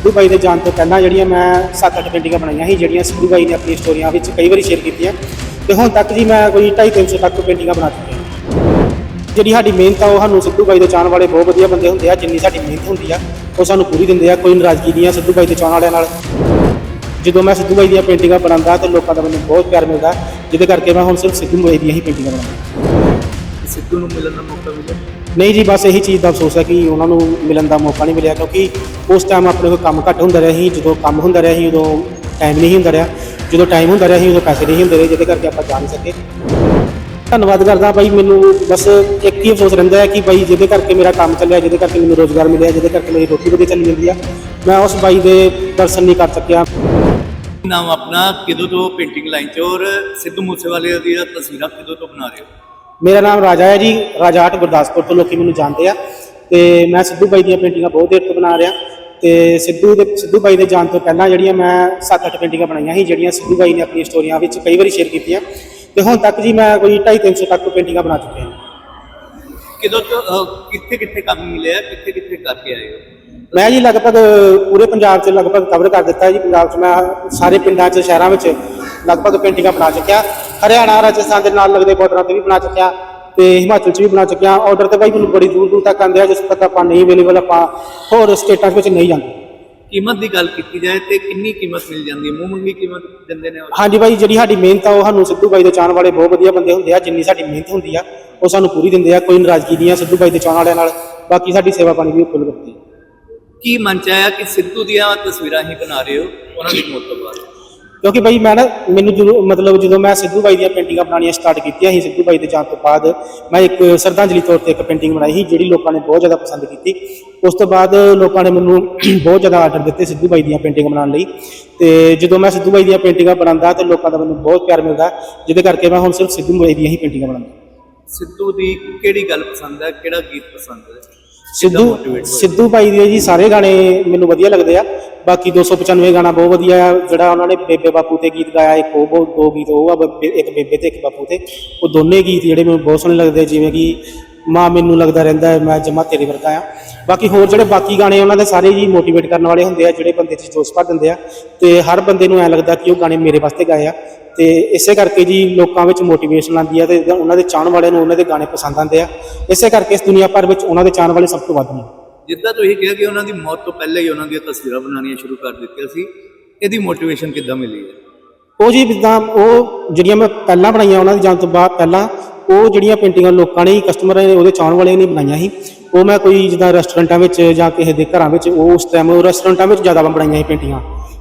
ਸਿੱਧੂ ਬਾਈ ਦੇ ਜਾਣ ਤੋਂ ਪਹਿਲਾਂ ਜਿਹੜੀਆਂ ਮੈਂ 7-8 ਪੇਂਟਿੰਗਾਂ ਬਣਾਈਆਂ ਸੀ, ਜਿਹੜੀਆਂ ਸਿੱਧੂ ਬਾਈ ਨੇ ਆਪਣੀ ਸਟੋਰੀਆਂ ਵਿੱਚ ਕਈ ਵਾਰੀ ਸ਼ੇਅਰ ਕੀਤੀਆਂ। ਤੇ ਹੁਣ ਤੱਕ ਜੀ ਮੈਂ ਕੋਈ 250 ਤੱਕ ਪੇਂਟਿੰਗਾਂ ਬਣਾ ਚੁੱਕਿਆ। ਜਿਹੜੀ ਸਾਡੀ ਮਿਹਨਤ ਆ, ਉਹ ਸਾਨੂੰ ਸਿੱਧੂ ਬਾਈ ਦੇ ਚਾਹਣ ਵਾਲੇ ਬਹੁਤ ਵਧੀਆ ਬੰਦੇ ਹੁੰਦੇ ਆ, ਜਿੰਨੀ ਸਾਡੀ ਮਿਹਨਤ ਹੁੰਦੀ ਆ, ਉਹ ਸਾਨੂੰ ਪੂਰੀ ਦਿੰਦੇ ਆ, ਕੋਈ ਨਾਰਾਜ਼ਗੀ ਨਹੀਂ ਆ ਸਿੱਧੂ ਬਾਈ ਦੇ ਚਾਹਣ ਵਾਲਿਆਂ ਨਾਲ। ਜਦੋਂ ਮੈਂ ਸਿੱਧੂ ਬਾਈ ਦੀਆਂ ਪੇਂਟਿੰਗਾਂ ਬਣਾਉਂਦਾ, ਤੇ ਲੋਕਾਂ ਦਾ ਮੈਨੂੰ ਬਹੁਤ ਪਿਆਰ ਮਿਲਦਾ, ਜਿਹਦੇ ਕਰਕੇ ਮੈਂ ਹੁਣ ਸਿਰਫ ਸਿੱਧੂ ਬਾਈ ਦੀਆਂ ਹੀ ਪੇਂਟਿੰਗਾਂ ਬਣਾਉਂਦਾ। ਸਿੱਧੂ ਨੂੰ ਮਿਲਣ ਦਾ ਮੌਕਾ ਮਿਲਿਆ। ਨਹੀਂ ਜੀ, ਬਸ ਇਹੀ ਚੀਜ਼ ਦਾ ਅਫਸੋਸ ਹੈ ਕਿ ਉਹਨਾਂ ਨੂੰ ਮਿਲਣ ਦਾ ਮੌਕਾ ਨਹੀਂ ਮਿਲਿਆ, ਕਿਉਂਕਿ ਉਸ ਟਾਈਮ ਆਪਣੇ ਕੋਲ ਕੰਮ ਘੱਟ ਹੁੰਦਾ ਰਿਹਾ ਸੀ, ਜਦੋਂ ਕੰਮ ਹੁੰਦਾ ਰਿਹਾ ਸੀ, ਉਦੋਂ ਟਾਈਮ ਨਹੀਂ ਹੁੰਦਾ ਰਿਹਾ। ਜਦੋਂ ਟਾਈਮ ਹੁੰਦਾ ਰਿਹਾ ਸੀ, ਉਦੋਂ ਪੈਸੇ ਨਹੀਂ ਹੁੰਦੇ ਰਹੇ, ਜਿਹਦੇ ਕਰਕੇ ਆਪਾਂ ਜਾ ਨਹੀਂ ਸਕੇ। ਧੰਨਵਾਦ ਕਰਦਾ ਬਾਈ, ਮੈਨੂੰ ਬਸ ਇੱਕ ਹੀ ਅਫਸੋਸ ਰਹਿੰਦਾ ਹੈ ਕਿ ਭਾਈ ਜਿਹਦੇ ਕਰਕੇ ਮੇਰਾ ਕੰਮ ਚੱਲਿਆ, ਜਿਹਦੇ ਕਰਕੇ ਮੈਨੂੰ ਰੋਜ਼ਗਾਰ ਮਿਲਿਆ, ਜਿਹਦੇ ਕਰਕੇ ਮੇਰੀ ਰੋਟੀ ਵਧੀਆ ਚੱਲੀ ਜਾਂਦੀ ਆ। ਮੈਂ ਉਸ ਬਾਈ ਦੇ ਦਰਸ਼ਨ ਨਹੀਂ ਕਰ ਸਕਿਆ। ਨਾਮ ਆਪਣਾ? ਕਿਦੋਂ ਤੋਂ ਪੇਂਟਿੰਗ ਲਾਈਨ 'ਚ ਔਰ ਸਿੱਧੂ ਮੂਸੇਵਾਲੇ ਦੀਆਂ ਤਸਵੀਰਾਂ ਕਿਦੋਂ ਤੋਂ ਬਣਾ ਰਹੇ ਹੋ? ਮੇਰਾ ਨਾਮ ਰਾਜਾ ਹੈ ਜੀ ਰਾਜਾ ਆਰਟ ਗੁਰਦਾਸਪੁਰ ਤੋਂ ਲੋਕੀ ਮੈਨੂੰ ਜਾਣਦੇ ਆ। ਤੇ ਮੈਂ ਸਿੱਧੂ ਬਾਈ ਦੀਆਂ ਪੇਂਟਿੰਗਾਂ ਬਹੁਤ ਦੇਰ ਤੋਂ ਬਣਾ ਰਿਹਾ। ਤੇ ਸਿੱਧੂ ਦੇ ਸਿੱਧੂ ਬਾਈ ਦੇ ਜਾਣ ਤੋਂ ਪਹਿਲਾਂ ਜਿਹੜੀਆਂ ਮੈਂ 7-8 ਪੇਂਟਿੰਗਾਂ ਬਣਾਈਆਂ ਸੀ ਜਿਹੜੀਆਂ ਸਿੱਧੂ ਬਾਈ ਨੇ ਆਪਣੀ ਸਟੋਰੀਆਂ ਵਿੱਚ ਕਈ ਵਾਰੀ ਸ਼ੇਅਰ ਕੀਤੀਆਂ। ਤੇ ਹੁਣ ਤੱਕ ਜੀ ਮੈਂ ਕੋਈ 250 ਤੱਕ ਪੇਂਟਿੰਗਾਂ ਬਣਾ ਚੁੱਕਿਆ ਹਾਂ ਕਿਦੋਂ ਕਿੱਥੇ ਕਿੱਥੇ ਕੰਮ ਮਿਲਿਆ ਕਿੱਥੇ ਕਿੱਥੇ ਕਰਕੇ ਆਏ ਹੋ? ਮੈਂ ਜੀ ਲਗਭਗ ਪੂਰੇ ਪੰਜਾਬ 'ਚ ਲਗਭਗ ਕਵਰ ਕਰ ਦਿੱਤਾ ਜੀ। ਪੰਜਾਬ 'ਚ ਮੈਂ ਸਾਰੇ ਪਿੰਡਾਂ 'ਚ ਸ਼ਹਿਰਾਂ ਵਿੱਚ ਲਗਭਗ ਪੇਂਟਿੰਗਾਂ ਬਣਾ ਚੁੱਕਿਆ। ਹਰਿਆਣਾ ਰਾਜਸਥਾਨ ਦੇ ਨਾਲ ਲੱਗਦੇ ਬਾਰਡਰਾਂ ਤੇ ਵੀ ਬਣਾ ਚੁੱਕਿਆ ਤੇ ਹਿਮਾਚਲ 'ਚ ਵੀ ਬਣਾ ਚੁੱਕਿਆ। ਆਰਡਰ ਤੇ ਬਾਈ ਮੈਨੂੰ ਬੜੀ ਦੂਰ ਦੂਰ ਤੱਕ ਆਉਂਦੇ ਆ ਜਿਸ ਤੱਕ ਆਪਾਂ ਨਹੀਂ ਅਵੇਲੇਬਲ ਆਪਾਂ ਹੋਰ ਸਟੇਟਾਂ ਵਿੱਚ ਨਹੀਂ ਜਾਂਦੇ। ਕੀਮਤ ਦੀ ਗੱਲ ਕੀਤੀ ਜਾਏ ਤੇ ਕਿੰਨੀ ਕੀਮਤ ਮਿਲ ਜਾਂਦੀ ਹੈ? ਮੂੰਹ ਮੰਗੀ ਕੀਮਤ ਦਿੰਦੇ ਨੇ? ਹਾਂਜੀ ਬਾਈ ਜਿਹੜੀ ਸਾਡੀ ਮਿਹਨਤ ਆ ਉਹ ਸਾਨੂੰ ਸਿੱਧੂ ਬਾਈ ਦੇ ਚਾਹਣ ਵਾਲੇ ਬਹੁਤ ਵਧੀਆ ਬੰਦੇ ਹੁੰਦੇ ਆ। ਜਿੰਨੀ ਸਾਡੀ ਮਿਹਨਤ ਹੁੰਦੀ ਆ ਉਹ ਸਾਨੂੰ ਪੂਰੀ ਦਿੰਦੇ ਆ। ਕੋਈ ਨਾਰਾਜ਼ਗੀ ਨਹੀਂ ਆ ਸਿੱਧੂ ਬਾਈ ਦੇ ਚਾਹਣ ਵਾਲਿਆਂ ਨਾਲ। ਬਾਕੀ ਸਾਡੀ ਸੇਵਾ ਪਾਣੀ ਵੀ ਉਹ ਫੁੱਲ ਕਰਦੀ ਕੀ ਮਨ ਚ ਆਇਆ ਕਿ ਸਿੱਧੂ ਦੀਆਂ ਤਸਵੀਰਾਂ ਹੀ ਬਣਾ ਰਹੇ ਹੋ? ਉਹਨਾਂ ਦੀ ਮੌਤ ਤੋਂ ਬਾਅਦ। ਕਿਉਂਕਿ ਬਾਈ ਮੈਂ ਨਾ ਮੈਨੂੰ ਜਦੋਂ ਮਤਲਬ ਜਦੋਂ ਮੈਂ ਸਿੱਧੂ ਬਾਈ ਦੀਆਂ ਪੇਂਟਿੰਗਾਂ ਬਣਾਉਣੀਆਂ ਸਟਾਰਟ ਕੀਤੀਆਂ ਸੀ ਸਿੱਧੂ ਬਾਈ ਦੇ ਜਾਣ ਤੋਂ ਬਾਅਦ ਮੈਂ ਇੱਕ ਸਰਧਾਂਜਲੀ ਤੌਰ ਤੇ ਇੱਕ ਪੇਂਟਿੰਗ ਬਣਾਈ ਸੀ ਜਿਹੜੀ ਲੋਕਾਂ ਨੇ ਬਹੁਤ ਜ਼ਿਆਦਾ ਪਸੰਦ ਕੀਤੀ। ਉਸ ਤੋਂ ਬਾਅਦ ਲੋਕਾਂ ਨੇ ਮੈਨੂੰ ਬਹੁਤ ਜ਼ਿਆਦਾ ਆਰਡਰ ਦਿੱਤੇ ਸਿੱਧੂ ਬਾਈ ਦੀਆਂ ਪੇਂਟਿੰਗ ਬਣਾਉਣ ਲਈ। ਤੇ ਜਦੋਂ ਮੈਂ ਸਿੱਧੂ ਬਾਈ ਦੀਆਂ ਪੇਂਟਿੰਗਾਂ ਬਣਾਉਂਦਾ ਤੇ ਲੋਕਾਂ ਦਾ ਮੈਨੂੰ ਬਹੁਤ ਪਿਆਰ ਮਿਲਦਾ ਜਿਹਦੇ ਕਰਕੇ ਮੈਂ ਹੁਣ ਸਿਰਫ ਸਿੱਧੂ ਬਾਈ ਦੀਆਂ ਹੀ ਪੇਂਟਿੰਗਾਂ ਬਣਾਉਂਦਾ। ਸਿੱਧੂ ਦੀ ਕਿਹੜੀ ਗੱਲ ਪਸੰਦ ਹੈ? ਕਿਹੜਾ ਗੀਤ ਪਸੰਦ ਹੈ? ਸਿੱਧੂ? ਸਿੱਧੂ ਬਾਈ ਦੇ ਜੀ ਸਾਰੇ ਗਾਣੇ ਮੈਨੂੰ ਵਧੀਆ ਲੱਗਦੇ ਆ। ਬਾਕੀ 295 ਗਾਣਾ ਬਹੁਤ ਵਧੀਆ ਆ, ਜਿਹੜਾ ਉਹਨਾਂ ਨੇ ਬੇਬੇ ਬਾਪੂ ਤੇ ਗੀਤ ਗਾਇਆ, ਇੱਕ ਉਹ ਬਹੁਤ, ਦੋ ਗੀਤ ਉਹ ਆ, ਬੇ ਇੱਕ ਬੇਬੇ ਤੇ ਇੱਕ ਬਾਪੂ ਤੇ। ਉਹ ਦੋਨੇ ਗੀਤ ਜਿਹੜੇ ਮੈਨੂੰ ਬਹੁਤ ਸੋਹਣੇ ਲੱਗਦੇ ਆ, ਜਿਵੇਂ ਕਿ ਮਾਂ ਮੈਨੂੰ ਲੱਗਦਾ ਰਹਿੰਦਾ ਹੈ, ਮੈਂ ਜਮਾ ਤੇਰੇ ਵਰਗਾ ਆ। ਬਾਕੀ ਹੋਰ ਜਿਹੜੇ ਬਾਕੀ ਗਾਣੇ ਉਹਨਾਂ ਦੇ ਸਾਰੇ ਜੀ ਮੋਟੀਵੇਟ ਕਰਨ ਵਾਲੇ ਹੁੰਦੇ ਆ, ਜਿਹੜੇ ਬੰਦੇ 'ਚ ਜੋਸ਼ ਭਰ ਦਿੰਦੇ ਆ। ਤੇ ਹਰ ਬੰਦੇ ਨੂੰ ਐ ਲੱਗਦਾ ਕਿ ਉਹ ਗਾਣੇ ਮੇਰੇ ਵਾਸਤੇ ਗਾਏ ਆ। ਤੇ ਇਸੇ ਕਰਕੇ ਜੀ ਲੋਕਾਂ ਵਿੱਚ ਮੋਟੀਵੇਸ਼ਨ ਆਉਂਦੀ ਆ, ਤੇ ਉਹਨਾਂ ਦੇ ਚਾਹਣ ਵਾਲਿਆਂ ਨੂੰ ਉਹਨਾਂ ਦੇ ਗਾਣੇ ਪਸੰਦ ਆਉਂਦੇ ਆ। ਇਸੇ ਕਰਕੇ ਇਸ ਦੁਨੀਆ ਭਰ ਵਿੱਚ ਉਹਨਾਂ ਦੇ ਚਾਹਣ ਵਾਲੇ ਸਭ ਤੋਂ ਵੱਧ ਨੇ। ਜਿੱਦਾਂ ਤੁਸੀਂ ਕਿਹਾ ਕਿ ਉਹਨਾਂ ਦੀ ਮੌਤ ਤੋਂ ਪਹਿਲਾਂ ਹੀ ਉਹਨਾਂ ਦੀਆਂ ਤਸਵੀਰਾਂ ਬਣਾਉਣੀਆਂ ਸ਼ੁਰੂ ਕਰ ਦਿੱਤੀਆਂ ਸੀ ਇਹਦੀ ਮੋਟੀਵੇਸ਼ਨ ਕਿੱਦਾਂ ਮਿਲੀ ਹੈ? ਉਹ ਜੀ ਜਿੱਦਾਂ ਉਹ ਜਿਹੜੀਆਂ ਮੈਂ ਪਹਿਲਾਂ ਬਣਾਈਆਂ ਉਹਨਾਂ ਦੀ ਜਾਣ ਤੋਂ ਬਾਅਦ ਪਹਿਲਾਂ ਉਹ ਜਿਹੜੀਆਂ ਪੇਂਟਿੰਗਾਂ ਲੋਕਾਂ ਨੇ ਕਸਟਮਰਾਂ ਨੇ ਉਹਦੇ ਚਾਹਣ ਵਾਲਿਆਂ ਨੇ ਬਣਾਈਆਂ ਸੀ ਉਹ ਮੈਂ ਕੋਈ ਜਿੱਦਾਂ ਰੈਸਟੋਰੈਂਟਾਂ ਵਿੱਚ ਜਾਂ ਕਿਸੇ ਦੇ ਘਰਾਂ ਵਿੱਚ ਉਹ ਉਸ ਟਾਈਮ ਉਹ ਰੈਸਟੋਰੈਂਟਾਂ ਵਿੱਚ ਜ਼ਿਆਦਾ ਬਣਾਈਆਂ ਸੀ ਪੇਂਟਿੰਗਾਂ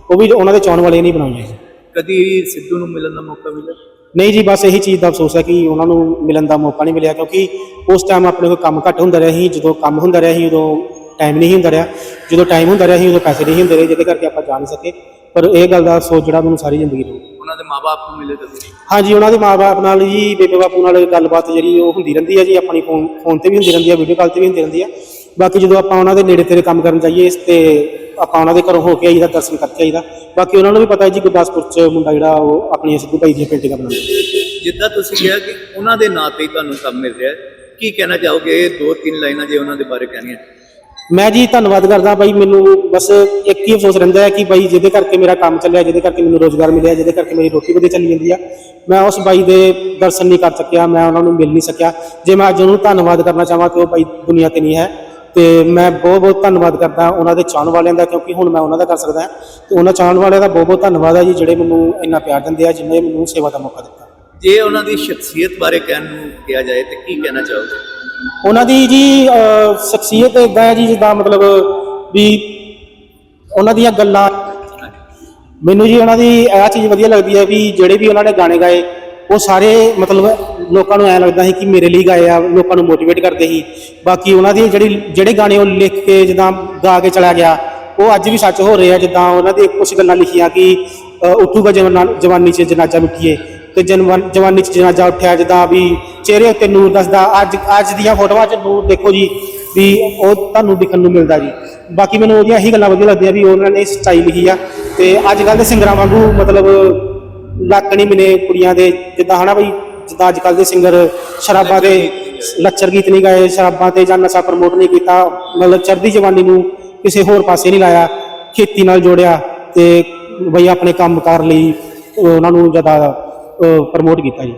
ਉਹ ਵੀ ਉਹਨਾਂ ਦੇ ਚਾਹਣ ਵਾਲਿਆਂ ਨੇ ਬਣਾਈਆਂ ਸੀ। ਕਦੀ ਸਿੱਧੂ ਨੂੰ ਮਿਲਣ ਦਾ ਮੌਕਾ ਮਿਲਿਆ? ਨਹੀਂ ਜੀ ਬਸ ਇਹੀ ਚੀਜ਼ ਦਾ ਅਫਸੋਸ ਹੈ ਕਿ ਉਹਨਾਂ ਨੂੰ ਮਿਲਣ ਦਾ ਮੌਕਾ ਨਹੀਂ ਮਿਲਿਆ ਕਿਉਂਕਿ ਉਸ ਟਾਈਮ ਆਪਣੇ ਕੋਲ ਕੰਮ ਘੱਟ ਹੁੰਦਾ ਰਿਹਾ ਸੀ ਜਦੋਂ ਕੰਮ ਹੁੰਦਾ ਰਿਹਾ ਸੀ ਉਦੋਂ ਟਾਈਮ ਨਹੀਂ ਹੁੰਦਾ ਰਿਹਾ। ਜਦੋਂ ਟਾਈਮ ਹੁੰਦਾ ਰਿਹਾ ਸੀ ਉਦੋਂ ਪੈਸੇ ਨਹੀਂ ਹੁੰਦੇ ਰਹੇ ਜਿਹਦੇ ਕਰਕੇ ਆਪਾਂ ਜਾ ਨਹੀਂ ਸਕੇ। ਪਰ ਇਹ ਗੱਲ ਦਾ ਅਫਸੋਸ ਜਿਹੜਾ ਮੈਨੂੰ ਸਾਰੀ ਜ਼ਿੰਦਗੀ ਰਹੂ। ਉਹਨਾਂ ਦੇ ਮਾਪੇ ਨੂੰ ਮਿਲੇ ਕਦੀ? ਹਾਂਜੀ ਉਹਨਾਂ ਦੇ ਮਾਪੇ ਨਾਲ ਜੀ ਬੇਬੇ ਬਾਪੂ ਨਾਲ ਗੱਲਬਾਤ ਜਿਹੜੀ ਉਹ ਹੁੰਦੀ ਰਹਿੰਦੀ ਹੈ ਜੀ ਆਪਣੀ ਫੋਨ ਫੋਨ ਤੇ ਵੀ ਹੁੰਦੀ ਰਹਿੰਦੀ ਹੈ ਵੀਡੀਓ ਕਾਲ ਤੇ ਵੀ ਹੁੰਦੀ ਰਹਿੰਦੀ ਹੈ ਬਾਕੀ ਜਦੋਂ ਆਪਾਂ ਉਹਨਾਂ ਦੇ ਨੇੜੇ ਤੇੜੇ ਕੰਮ ਕਰਨ ਜਾਈਏ ਇਸ ਤੇ ਆਪਾਂ ਉਹਨਾਂ ਦੇ ਘਰੋਂ ਹੋ ਕੇ ਆਈਦਾ ਦਰਸ਼ਨ ਕਰਕੇ ਆਈਦਾ। ਬਾਕੀ ਉਹਨਾਂ ਨੂੰ ਵੀ ਪਤਾ ਹੈ ਜੀ ਗੁਰਦਾਸਪੁਰ ਚ ਮੁੰਡਾ ਜਿਹੜਾ ਉਹ ਆਪਣੀ ਸਿੱਧੂ ਭਾਈ ਦੀਆਂ ਪੇਂਟਿੰਗਾਂ ਬਣਾਉਂਦਾ। ਜਿੱਦਾਂ ਤੁਸੀਂ ਕਿਹਾ ਕਿ ਉਹਨਾਂ ਦੇ ਨਾਂ ਤੇ ਹੀ ਤੁਹਾਨੂੰ ਕੰਮ ਮਿਲ ਰਿਹਾ ਹੈ ਕੀ ਕਹਿਣਾ ਚਾਹੋਗੇ? ਇਹ ਦੋ ਤਿੰਨ ਲਾਈਨਾਂ ਜੇ ਉਹਨਾਂ ਦੇ ਬਾਰੇ ਕਹਿਣੀਆਂ। ਮੈਂ ਜੀ ਧੰਨਵਾਦ ਕਰਦਾ ਬਾਈ, ਮੈਨੂੰ ਬਸ ਇੱਕ ਹੀ ਅਫਸੋਸ ਰਹਿੰਦਾ ਹੈ ਕਿ ਬਾਈ ਜਿਹਦੇ ਕਰਕੇ ਮੇਰਾ ਕੰਮ ਚੱਲਿਆ, ਜਿਹਦੇ ਕਰਕੇ ਮੈਨੂੰ ਰੋਜ਼ਗਾਰ ਮਿਲਿਆ, ਜਿਹਦੇ ਕਰਕੇ ਮੇਰੀ ਰੋਟੀ ਵਧੀਆ ਚੱਲੀ ਜਾਂਦੀ ਆ। ਮੈਂ ਉਸ ਬਾਈ ਦੇ ਦਰਸ਼ਨ ਨਹੀਂ ਕਰ ਸਕਿਆ, ਮੈਂ ਉਹਨਾਂ ਨੂੰ ਮਿਲ ਨਹੀਂ ਸਕਿਆ। ਜੇ ਮੈਂ ਅੱਜ ਉਹਨੂੰ ਧੰਨਵਾਦ ਕਰਨਾ ਚਾਹਾਂ ਕਿ ਉਹ ਬਾਈ ਦੁਨੀਆ ਤੇ ਨਹੀਂ ਹੈ। ਤੇ ਮੈਂ ਬਹੁਤ ਬਹੁਤ ਧੰਨਵਾਦ ਕਰਦਾ ਉਹਨਾਂ ਦੇ ਚਾਹਣ ਵਾਲਿਆਂ ਦਾ, ਕਿਉਂਕਿ ਹੁਣ ਮੈਂ ਉਹਨਾਂ ਦਾ ਕਰ ਸਕਦਾ ਹਾਂ। ਤੇ ਉਹਨਾਂ ਚਾਹਣ ਵਾਲਿਆਂ ਦਾ ਬਹੁਤ ਬਹੁਤ ਧੰਨਵਾਦ ਹੈ ਜੀ, ਜਿਹੜੇ ਮੈਨੂੰ ਇੰਨਾ ਪਿਆਰ ਦਿੰਦੇ ਆ, ਜਿਨ੍ਹਾਂ ਨੇ ਮੈਨੂੰ ਸੇਵਾ ਦਾ ਮੌਕਾ ਦਿੱਤਾ। ਜੇ ਉਹਨਾਂ ਦੀ ਸ਼ਖਸੀਅਤ ਬਾਰੇ ਕਹਿਣ ਨੂੰ ਕਿਹਾ ਜਾਏ ਤੇ ਕੀ ਕਹਿਣਾ ਚਾਹੋਗੇ? ਉਹਨਾਂ ਦੀ ਜੀ ਅਹ, ਸ਼ਖਸੀਅਤ ਇਦਾਂ ਹੈ ਜੀ ਜਿੱਦਾਂ ਮਤਲਬ ਵੀ ਉਹਨਾਂ ਦੀਆਂ ਗੱਲਾਂ। ਮੈਨੂੰ ਜੀ ਉਹਨਾਂ ਦੀ ਇਹ ਚੀਜ਼ ਵਧੀਆ ਲੱਗਦੀ ਹੈ ਵੀ ਜਿਹੜੇ ਵੀ ਉਹਨਾਂ ਨੇ ਗਾਣੇ ਗਾਏ ਉਹ ਸਾਰੇ ਮਤਲਬ ਲੋਕਾਂ ਨੂੰ ਐ ਲੱਗਦਾ ਸੀ ਕਿ ਮੇਰੇ ਲਈ ਗਾਏ ਆ ਲੋਕਾਂ ਨੂੰ ਮੋਟੀਵੇਟ ਕਰਦੇ ਸੀ। ਬਾਕੀ ਉਹਨਾਂ ਦੀ ਜਿਹੜੀ ਜਿਹੜੇ ਗਾਣੇ ਉਹ ਲਿਖ ਕੇ ਜਿੱਦਾਂ ਗਾ ਕੇ ਚਲਾ ਗਿਆ ਉਹ ਅੱਜ ਵੀ ਸੱਚ ਹੋ ਰਹੇ ਆ ਜਿੱਦਾਂ ਉਹਨਾਂ ਦੀ ਕੁਝ ਗੱਲਾਂ ਲਿਖੀਆਂ ਕਿ ਅ, ਉੱਠੂਗਾ ਜਵਾਨਾ ਜਵਾਨੀ 'ਚ ਜਨਾਜ਼ਾ ਮਿੱਠੀਏ ਤੇ ਜਨਵਨ- ਜਵਾਨੀ 'ਚ ਜਨਾਜ਼ਾ ਉੱਠਿਆ ਜਿੱਦਾਂ ਵੀ ਚਿਹਰੇ ਉੱਤੇ ਨੂਰ ਦੱਸਦਾ ਅੱਜ ਅੱਜ ਦੀਆਂ ਫੋਟੋਆਂ 'ਚ ਨੂਰ ਦੇਖੋ ਜੀ ਵੀ ਉਹ ਤੁਹਾਨੂੰ ਦਿਖਣ ਨੂੰ ਮਿਲਦਾ ਜੀ। ਬਾਕੀ ਮੈਨੂੰ ਉਹਦੀਆਂ ਇਹੀ ਗੱਲਾਂ ਵਧੀਆ ਲੱਗਦੀਆਂ ਵੀ ਉਹਨਾਂ ਨੇ ਸਟਾਈਲ ਲਿਖੀ ਆ। ਤੇ ਅੱਜ ਕੱਲ੍ਹ ਦੇ ਸਿੰਗਰਾਂ ਵਾਂਗੂ ਮਤਲਬ ਲੱਕ ਨਹੀਂ ਮਿਲੇ ਕੁੜੀਆਂ ਦੇ ਜਿੱਦਾਂ ਹਨਾ ਬਈ ਜਿੱਦਾਂ ਅੱਜ ਕੱਲ੍ਹ ਦੇ ਸਿੰਗਰ ਸ਼ਰਾਬਾਂ ਦੇ ਲੱਚਰ ਗੀਤ ਨਹੀਂ ਗਾਏ ਸ਼ਰਾਬਾਂ ਤੇ ਜਾਂ ਨਸ਼ਾ ਪ੍ਰਮੋਟ ਨਹੀਂ ਕੀਤਾ ਮਤਲਬ ਚੜ੍ਹਦੀ ਜਵਾਨੀ ਨੂੰ ਕਿਸੇ ਹੋਰ ਪਾਸੇ ਨਹੀਂ ਲਾਇਆ ਖੇਤੀ ਨਾਲ ਜੋੜਿਆ ਤੇ ਬਈ ਆਪਣੇ ਕੰਮ ਕਰ ਲਈ ਉਹਨਾਂ ਨੂੰ ਜ਼ਿਆਦਾ ਪ੍ਰਮੋਟ ਕੀਤਾ ਜੀ।